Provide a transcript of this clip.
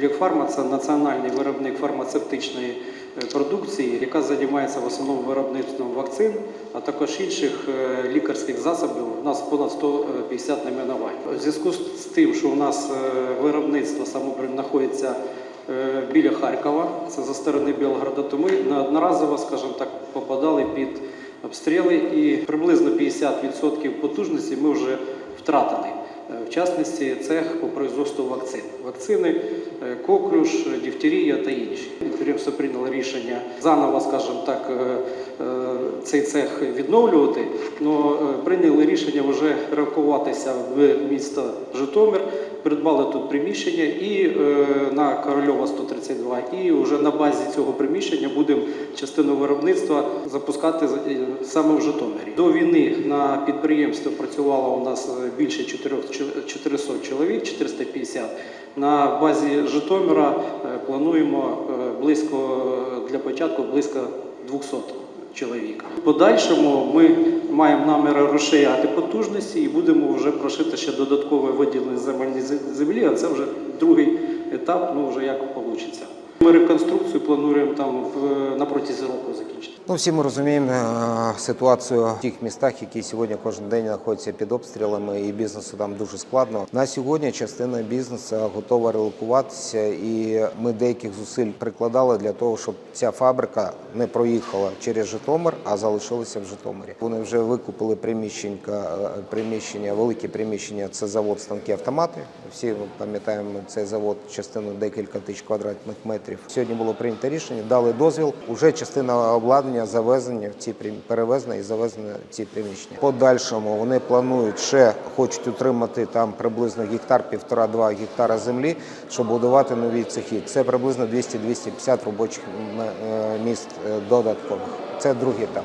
Блекфарма це національний виробник фармацевтичної е, продукції, яка займається в основному виробництвом вакцин, а також інших е, лікарських засобів. У нас понад 150 найменувань. У зв'язку з тим, що у нас е, виробництво саме знаходиться е, біля Харкова, це за сторони Білгорода, то ми неодноразово, скажімо так, попадали під обстріли і приблизно 50% потужності ми вже втратили. Е, В частності цех по производству вакцин. Вакцини, е, коклюш, дифтерія та інші. Підприємство прийняло рішення заново, скажімо так, е, цей цех відновлювати, але прийняли рішення вже рахуватися в місто Житомир, придбали тут приміщення і е, на Корольова 132. І вже на базі цього приміщення будемо частину виробництва запускати е, саме в Житомирі. До війни на підприємстві працювало у нас е, більше 4 400 чоловік, 450. На базі Житомира плануємо близько для початку близько 200 чоловік. В подальшому ми маємо наміри розширяти потужності і будемо вже прошити ще додаткове виділення земельні землі, а це вже другий етап, ну вже як вийде. Ми реконструкцію плануємо там в, на протязі року закінчити. Ну, всі ми розуміємо е, ситуацію в тих містах, які сьогодні кожен день знаходяться під обстрілами, і бізнесу там дуже складно. На сьогодні частина бізнесу готова релокуватися, і ми деяких зусиль прикладали для того, щоб ця фабрика не проїхала через Житомир, а залишилася в Житомирі. Вони вже викупили приміщення, приміщення, велике приміщення. Це завод станки автомати. Всі пам'ятаємо цей завод частину декілька тисяч квадратних метрів. Сьогодні було прийнято рішення, дали дозвіл. Уже частина обладнання завезення в ці перевезена і завезена в ці приміщення. Подальшому вони планують ще хочуть утримати там приблизно гектар, півтора-два гектара землі, щоб будувати нові цехи. Це приблизно 200-250 робочих е, місць е, додаткових. Це другий етап.